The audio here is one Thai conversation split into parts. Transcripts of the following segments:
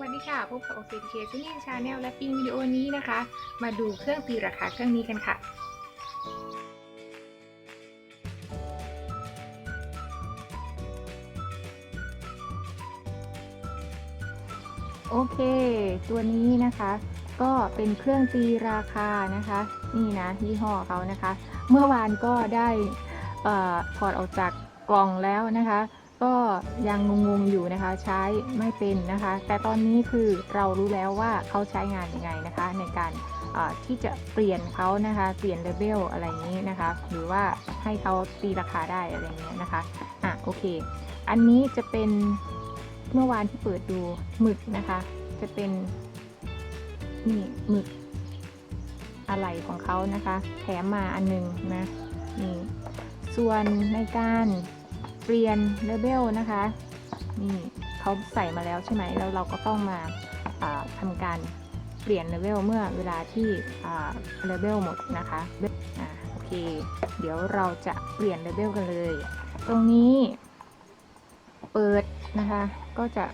วัสดีค่ะพบกับ o c k ซีรีส์ชาแนลและปีวิดีโอนี้นะคะ มาดูเครื่องตีราคาเครื่องนี้กันค่ะ โอเค ตัวนี้นะคะ ก็เป็นเครื่องตีราคานะคะ นี่นะยี่ห้อเขานะคะ เมื่อวานก็ได้ออถอดออกจากกล่องแล้วนะคะ ก็ยังงงๆอยู่นะคะใช้ไม่เป็นนะคะ แต่ตอนนี้คือเรารู้แล้วว่าเขาใช้งานยังไงนะคะ ในการที่จะเปลี่ยนเขานะคะ เปลี่ยนเลเวลอะไรนี้นะคะ หรือว่าให้เขาตีราคาได้อะไรเงี้ยนะคะอะโอเค อันนี้จะเป็นเมื่อวานที่เปิดดูหมึกนะคะ จะเป็นนี่หมึกอะไรของเขานะคะ แถมมาอันหนึงนะนี่ส่วนในการ เปลี่ยนเลเวลนะคะ นี่เขาใส่มาแล้วใช่ไหมแล้วเราก็ต้องมาทำการเปลี่ยนเลเวลเมื่อเวลาที่เลเวลหมดนะคะอ่าโอเค เดี๋ยวเราจะเปลี่ยนเลเวลกันเลย ตรงนี้ เปิดนะคะ ก็จะ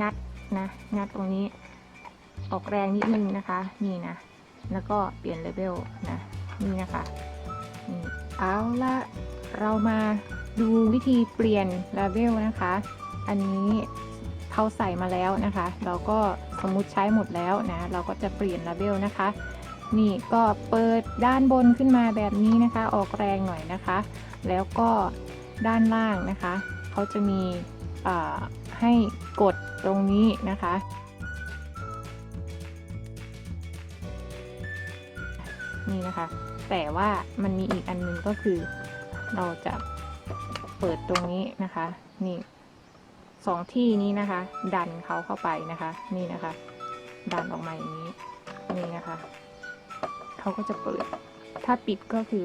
งัดนะ งัดตรงนี้ ออกแรงนิดนึงนะคะ นี่นะ แล้วก็เปลี่ยนเลเวลนะ นี่นะคะนี่เอาละเรามา ดูวิธีเปลี่ยนเลเวลนะคะ อันนี้เขาใส่มาแล้วนะคะ เราก็สมมุติใช้หมดแล้วนะ เราก็จะเปลี่ยนเลเวลนะคะ นี่ก็เปิดด้านบนขึ้นมาแบบนี้นะคะ ออกแรงหน่อยนะคะ แล้วก็ด้านล่างนะคะ เขาจะมีให้กดตรงนี้นะคะ นี่นะคะ แต่ว่ามันมีอีกอันหนึงก็คือเราจะ เปิดตรงนี้นะคะ นี่สองที่นี้นะคะ ดันเขาเข้าไปนะคะ นี่นะคะ ดันออกมาอย่างนี้ นี่นะคะเขาก็จะเปิด ถ้าปิดก็คือ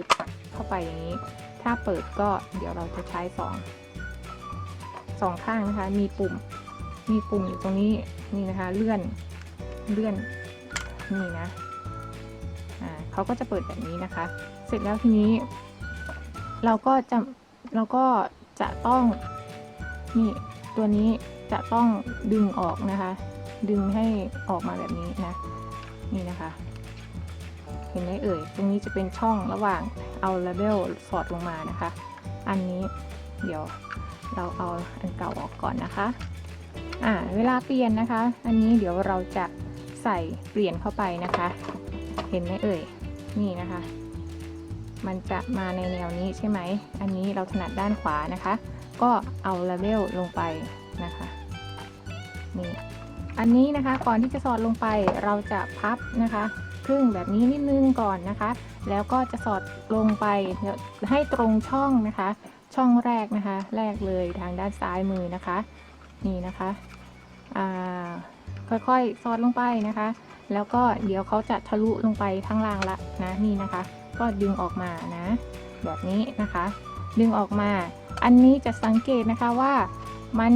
เข้าไปอย่างนี้ ถ้าเปิดก็เดี๋ยวเราจะใช้สองสองข้างนะคะ มีปุ่ม มีปุ่มอยู่ตรงนี้ นี่นะคะ เลื่อน เลื่อน นี่นะ อ่าเขาก็จะเปิดแบบนี้นะคะ เสร็จแล้วทีนี้ เราก็จะ เราก็จะต้องนี่ตัวนี้จะต้องดึงออกนะคะ ดึงให้ออกมาแบบนี้นะ นี่นะคะ เห็นไหมเอ่ย ตรงนี้จะเป็นช่องระหว่างเอาเลเวลสอดลงมานะคะ อันนี้เดี๋ยวเราเอาอันเก่าออกก่อนนะคะ อ่า เวลาเปลี่ยนนะคะ อันนี้เดี๋ยวเราจะใส่เปลี่ยนเข้าไปนะคะ เห็นไหมเอ่ย นี่นะคะ มันจะมาในแนวนี้ใช่ไหม อันนี้เราถนัดด้านขวานะคะ ก็เอาเลเวลลงไปนะคะนี่อันนี้นะคะก่อนที่จะสอดลงไปเราจะพับนะคะ ครึ่งแบบนี้นิดนึงก่อนนะคะ แล้วก็จะสอดลงไปให้ตรงช่องนะคะ ช่องแรกนะคะ แรกเลยทางด้านซ้ายมือนะคะ นี่นะคะค่อยๆสอดลงไปนะคะ แล้วก็เดี๋ยวเขาจะทะลุลงไปข้างล่างละนะนี่นะคะ ก็ดึงออกมานะ แบบนี้นะคะ ดึงออกมา อันนี้จะสังเกตนะคะว่ามัน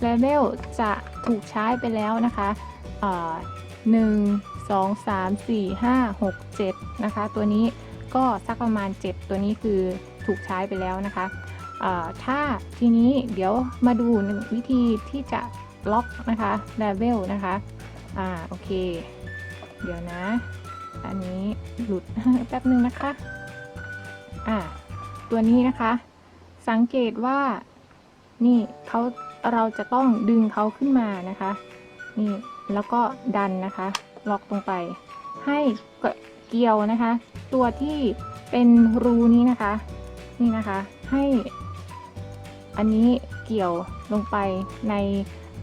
เลเวลจะถูกใช้ไปแล้วนะคะหนึ่งสองสามสี่ห้าหกเจ็ดนะคะ ตัวนี้ก็สักประมาณ 7 ตัวนี้คือถูกใช้ไปแล้วนะคะอ่าถ้าทีนี้เดี๋ยวมาดูวิธีที่จะล็อกนะคะเลเวลนะคะ อ่าโอเค เดี๋ยวนะ อันนี้หลุด แป๊บนึงนะคะ อ่าตัวนี้นะคะ สังเกตว่านี่เขาเราจะต้องดึงเขาขึ้นมานะคะ นี่แล้วก็ดันนะคะ ล็อกลงไป ให้เกี่ยวนะคะ ตัวที่เป็นรูนี้นะคะ นี่นะคะให้อันนี้เกี่ยวลงไปใน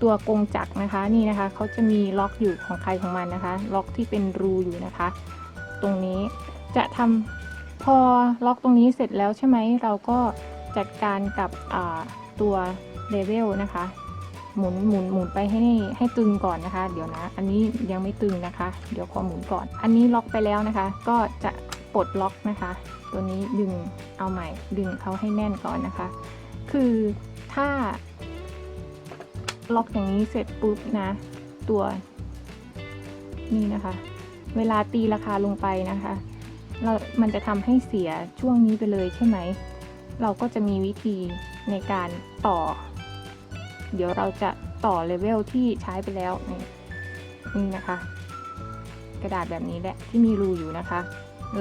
ตัวกงจักรนะคะนี่นะคะเขาจะมีล็อกอยู่ของใครของมันนะคะ ล็อกที่เป็นรูอยู่นะคะ ตรงนี้จะทำพอล็อกตรงนี้เสร็จแล้วใช่ไหมเราก็จัดการกับตัวเลเวลนะคะ หมุนหมุนหมุนไปให้ให้ตึงก่อนนะคะ เดี๋ยวนะ อันนี้ยังไม่ตึงนะคะ เดี๋ยวขอหมุนก่อน อันนี้ล็อกไปแล้วนะคะ ก็จะปลดล็อกนะคะ ตัวนี้ดึงเอาใหม่ดึงเขาให้แน่นก่อนนะคะ คือถ้า ล็อกอย่างนี้เสร็จปุ๊บนะ ตัวนี่นะคะ เวลาตีราคาลงไปนะคะเรามันจะทำให้เสียช่วงนี้ไปเลยใช่ไหม เราก็จะมีวิธีในการต่อ เดี๋ยวเราจะต่อเลเวลที่ใช้ไปแล้วนี่นี่นะคะ กระดาษแบบนี้แหละที่มีรูอยู่นะคะ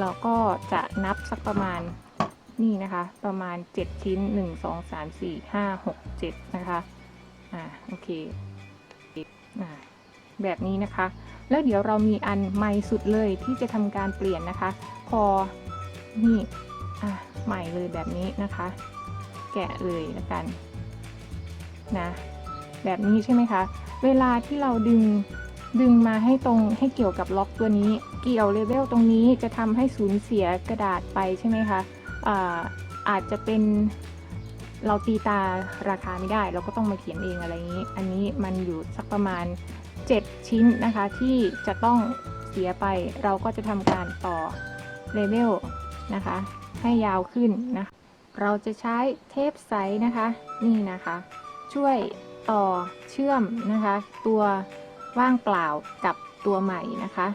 เราก็จะนับสักประมาณนี่นะคะ ประมาณ 7 ชิ้น 1 2 3 4 5 6 7 นะคะ อ่าโอเคอ่าแบบนี้นะคะ แล้วเดี๋ยวเรามีอันใหม่สุดเลยที่จะทำการเปลี่ยนนะคะ พอนี่อะใหม่เลยแบบนี้นะคะ แกะเลยแล้วกันนะแบบนี้ใช่ไหมคะ เวลาที่เราดึงดึงมาให้ตรงให้เกี่ยวกับล็อกตัวนี้ เกี่ยวเลเวลตรงนี้จะทำให้สูญเสียกระดาษไปใช่ไหมคะอ่าอาจจะเป็น เราตีตาราคาไม่ได้ เราก็ต้องมาเขียนเองอะไรอย่างนี้ อันนี้มันอยู่สักประมาณ 7 ชิ้นนะคะ ที่จะต้องเสียไป เราก็จะทำการต่อเลเวลนะคะ ให้ยาวขึ้นนะคะเราจะใช้เทปใสนะคะ นี่นะคะ ช่วยต่อเชื่อมนะคะ ตัวว่างเปล่ากับตัวใหม่นะคะ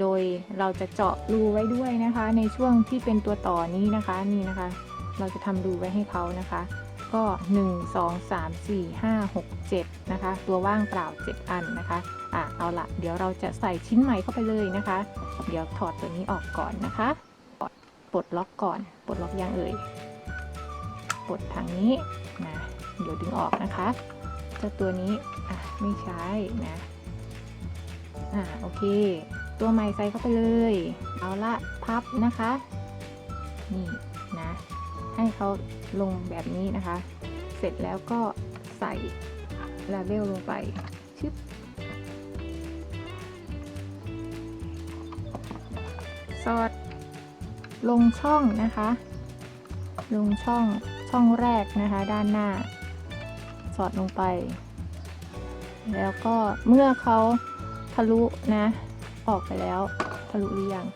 โดยเราจะเจาะรูไว้ด้วยนะคะ ในช่วงที่เป็นตัวต่อนี้นะคะ นี่นะคะ เราจะทำรูไว้ให้เขานะคะ ก็ 1 2 3 4 5 6 7 นะคะ ตัวว่างเปล่า 7 อันนะคะอะเอาละเดี๋ยวเราจะใส่ชิ้นใหม่เข้าไปเลยนะคะ เดี๋ยวถอดตัวนี้ออกก่อนนะคะปลดล็อกก่อนปลดล็อกยังเอ่ยปลดทางนี้นะเดี๋ยวดึงออกนะคะเจ้าตัวนี้อะไม่ใช้นะอ่าโอเค ตัวใหม่ใส่เข้าไปเลย เอาละพับนะคะนี่ ให้เขาลงแบบนี้นะคะ เสร็จแล้วก็ใส่ลาเบลลงไปชึบสอดลงช่องนะคะ ลงช่องช่องแรกนะคะ ด้านหน้า สอดลงไป แล้วก็เมื่อเขาทะลุนะ ออกไปแล้วทะลุหรือยัง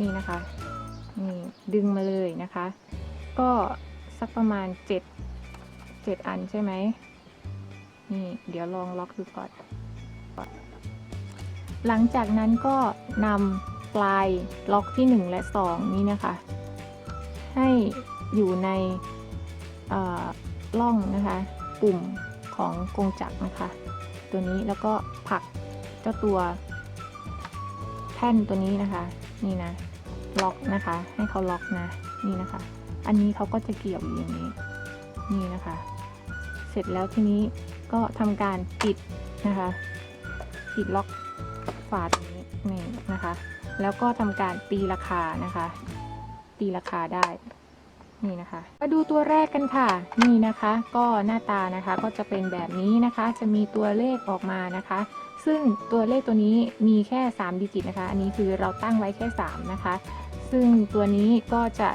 นี่นะคะนี่ดึงมาเลยนะคะ ก็สักประมาณ7 7อันใช่ไหมนี่เดี๋ยวลองล็อกดูก่อน หลังจากนั้นก็นำปลายล็อกที่ 1 และ 2 นี้นะคะ ให้อยู่ในเอ่องนะคะปุ่มของกงจักรนะคะ ตัวนี้แล้วก็ผลักเจ้าตัวแท่นตัวนี้นะคะ นี่นะ ล็อกนะคะ ให้เขาล็อกนะ นี่นะคะ อันนี้เขาก็จะเกี่ยวอย่างนี้ นี่นะคะ เสร็จแล้วทีนี้ก็ทำการปิดนะคะปิดล็อกฝาตรงนี้นี่นะคะ แล้วก็ทำการตีราคานะคะ ตีราคาได้นี่นะคะ มาดูตัวแรกกันค่ะ นี่นะคะ ก็หน้าตานะคะก็จะเป็นแบบนี้นะคะ จะมีตัวเลขออกมานะคะ ซึ่งตัวเลขตัวนี้มีแค่ 3 ดิจิตนะคะ อันนี้คือเราตั้งไว้แค่ 3 นะคะ ซึ่งตัวนี้ก็จะ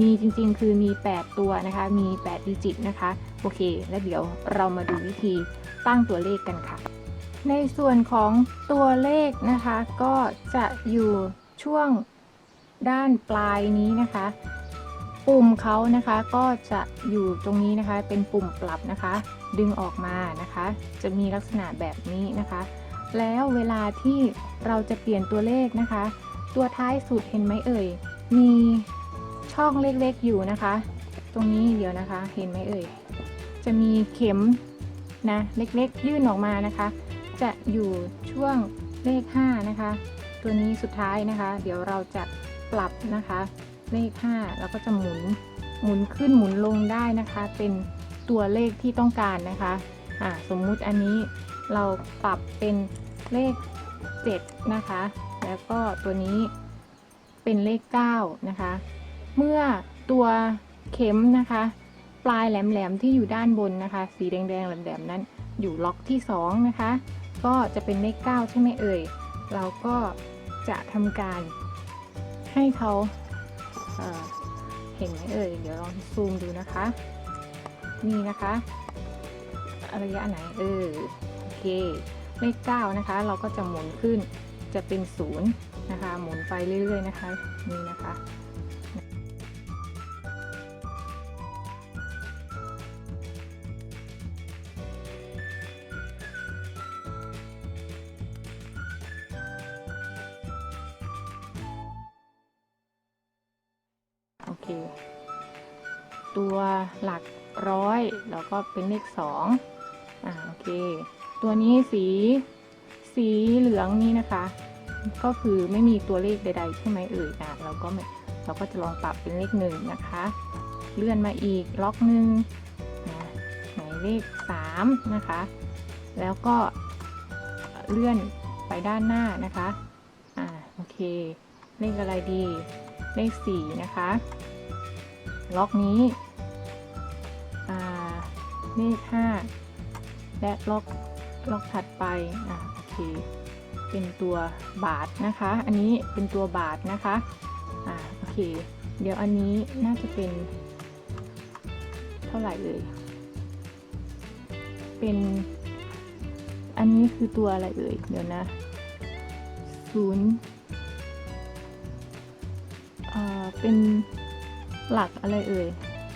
มีจริงๆ คือมี 8 ตัวนะคะ มี 8 ดิจิตนะคะ โอเค แล้วเดี๋ยวเรามาดูวิธีตั้งตัวเลขกันค่ะ ในส่วนของตัวเลขนะคะ ก็จะอยู่ช่วงด้านปลายนี้นะคะ ปุ่มเขานะคะก็จะอยู่ตรงนี้นะคะ เป็นปุ่มปรับนะคะ ดึงออกมานะคะ จะมีลักษณะแบบนี้นะคะ แล้วเวลาที่เราจะเปลี่ยนตัวเลขนะคะ ตัวท้ายสุดเห็นไหมเอ่ย มีช่องเล็กๆอยู่นะคะ ตรงนี้เดี๋ยวนะคะ เห็นไหมเอ่ย จะมีเข็มนะเล็กๆ ยื่นออกมานะคะ จะอยู่ช่วงเลข 5 นะคะ ตัวนี้สุดท้ายนะคะ เดี๋ยวเราจะปรับนะคะ เลข 5 แล้วก็จะหมุนหมุนขึ้นหมุนลงได้นะคะ เป็นตัวเลขที่ต้องการนะคะอ่าสมมุติอันนี้เราปรับเป็นเลข 7 นะคะ แล้วก็ตัวนี้เป็นเลข 9 นะคะ เมื่อตัวเข็มนะคะ ปลายแหลมๆที่อยู่ด้านบนนะคะ สีแดงๆแหลมๆนั้น อยู่ล็อกที่ 2 นะคะ ก็จะเป็นเลข 9 ใช่ไหมเอ่ย เราก็จะทำการให้เขาเเห็นไหมเอ่ย เดี๋ยวลองซูมดูนะคะ นี่นะคะระยะไหนเออโอเคเลข 9 นะคะ เราก็จะหมุนขึ้น จะเป็น0นย์นะคะ หมุนไปเรื่อยๆนะคะนี่นะคะโอเค ตัวหลักร้อยแล้วก็เป็นเลขสองอ่าโอเคเคตัวนี้สีสีเหลืองนี้นะคะ ก็คือไม่มีตัวเลขใด ๆ ใช่ไหมเอ่ยอะเราก็เราก็จะลองปรับเป็นเลขหนึ่งนะคะ เลื่อนมาอีกล็อกหนึ่งนะหมายเลขสามนะคะ แล้วก็เลื่อนไปด้านหน้านะคะอ่าโอเค เลขอะไรดี เลขสี่นะคะ ล็อกนี้อ่าเลขห้าและล็อกล็อกถัดไปอ่าโอเค เป็นตัวบาทนะคะ อันนี้เป็นตัวบาทนะคะอ่าโอเค เดี๋ยวอันนี้น่าจะเป็น เท่าไหร่เอ่ยเป็นอันนี้คือตัวอะไรเอ่ยเดี๋ยวนะศูนย์อ่าเป็นหลักอะไรเอ่ย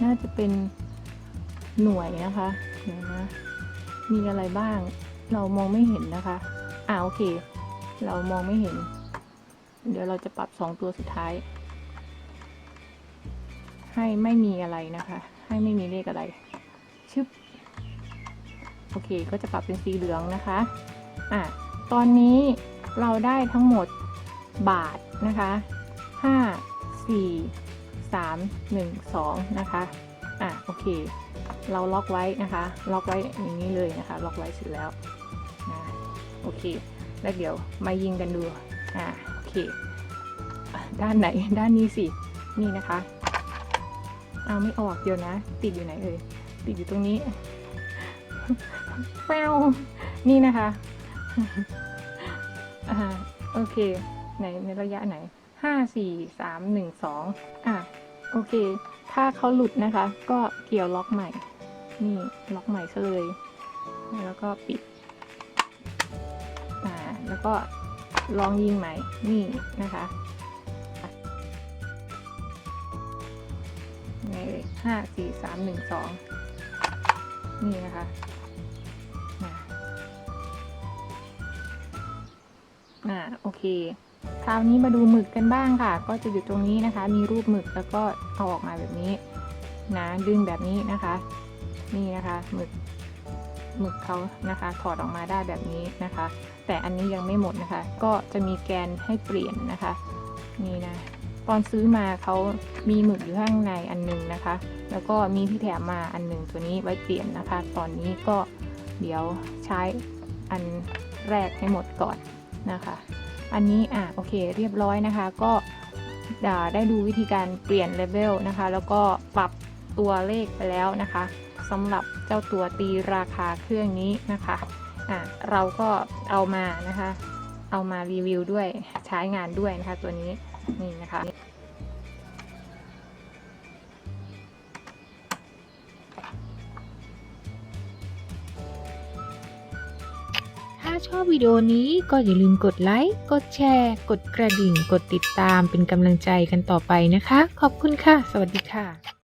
น่าจะเป็นหน่วยนะคะ เดี๋ยวนะ มีอะไรบ้าง เรามองไม่เห็นนะคะ อ่าโอเค เรามองไม่เห็น เดี๋ยวเราจะปรับสองตัวสุดท้าย ให้ไม่มีอะไรนะคะ ให้ไม่มีเลขอะไร ชึบ โอเค ก็จะปรับเป็นสีเหลืองนะคะ อะ ตอนนี้เราได้ทั้งหมดบาทนะคะห้าสี่สามหนึ่งสองนะคะ อะ โอเค เราล็อกไว้นะคะ ล็อกไว้อย่างนี้เลยนะคะ ล็อกไว้เสร็จแล้ว โอเค แล้วเดี๋ยวมายิงกันดู อ่า โอเค ด้านไหน ด้านนี้สิ นี่นะคะ เอาไม่ออกเดี๋ยวนะ ติดอยู่ไหนเอ่ย ติดอยู่ตรงนี้แปวนี่นะคะ อ่า โอเค ไหนในระยะไหน ห้าสี่สามหนึ่งสองอะ โอเค ถ้าเขาหลุดนะคะ ก็เกี่ยวล็อกใหม่ นี่ล็อกใหม่ซะเลย แล้วก็ปิด แล้วก็ลองยิงใหม่นี่นะคะในห้าสี่สามหนึ่งสองนี่นะคะอ่าโอเค คราวนี้มาดูหมึกกันบ้างค่ะ ก็จะอยู่ตรงนี้นะคะ มีรูปหมึกแล้วก็เอาออกมาแบบนี้นะดึงแบบนี้นะคะ นี่นะคะหมึกหมึกเขานะคะ ถอดออกมาได้แบบนี้นะคะ แต่อันนี้ยังไม่หมดนะคะ ก็จะมีแกนให้เปลี่ยนนะคะ นี่นะ ตอนซื้อมาเขามีหมึกอยู่ข้างในอันหนึงนะคะ แล้วก็มีที่แถมมาอันหนึ่งตัวนี้ไว้เปลี่ยนนะคะ ตอนนี้ก็เดี๋ยวใช้อันแรกให้หมดก่อนนะคะ อันนี้อะโอเคเรียบร้อยนะคะ ก็ได้ดูวิธีการเปลี่ยนเลเวลนะคะ แล้วก็ปรับตัวเลขไปแล้วนะคะสำหรับเจ้าตัวตีราคาเครื่องนี้นะคะ อะเราก็เอามานะคะ เอามารีวิวด้วยใช้งานด้วยนะคะ ตัวนี้นี่นะคะถ้าชอบวิดีโอนี้ก็อย่าลืมกดไลค์ กดแชร์ กดกระดิ่ง กดติดตามเป็นกำลังใจกันต่อไปนะคะ ขอบคุณค่ะ สวัสดีค่ะ